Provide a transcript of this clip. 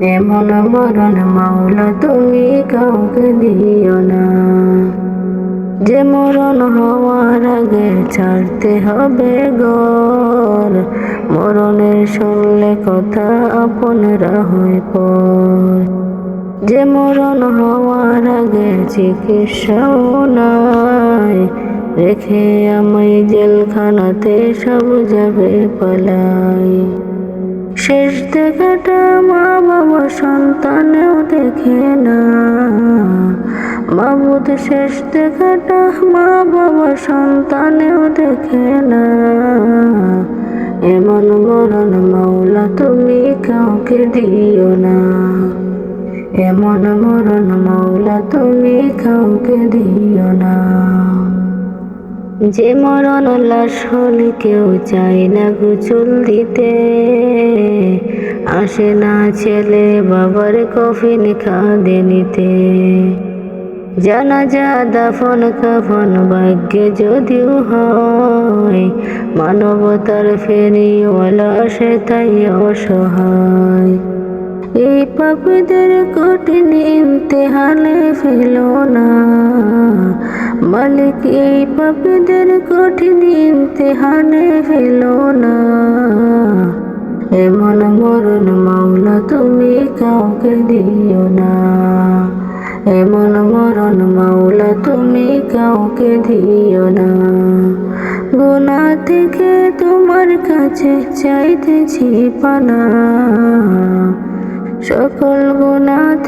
এমন মরণ মাওলা তুমি কাউকে দিও না। যে মরণ হওয়ার আগে ছাড়তে হবে গর। মরণের শুনলে কথা আপনরা হয়ে পর। যে মরণ হওয়ার আগে চিকিৎসাও নাই, রেখে আমায় জেলখানাতে সব যাবে পালাই। শেষ দেখাটা মা বাবা সন্তানেও দেখে না। মাবুদ শেষ দেখাটা মা বাবা সন্তানেও দেখে না। এমন মরণ মাওলা তুমি কাউকে দিও না। এমন মরণ মাওলা তুমি কাউকে দিও না। যে মরণ লাশ কেউ চায় না গুচল দিতে আসে না ছেলে বাবার কফিন খাদে নিতে। জানা যা দাফন, কাফন, ভাগ্যে যদিও হয়, মানবতার ফেরিওয়ালা সে তাই অসহায়। এই পাপীদের কঠিন ইমতেহানে ফেল না মালিক এই পাপীদের কঠিন ইমতেহানে ফেল না। এমন মরণ মাওলা তুমি কাউকে দিও না। এমন মরণ মাওলা তুমি কাউকে দিও না। গুনা থেকে তোমার কাছে চাইতেছি পানা। সকল গুণা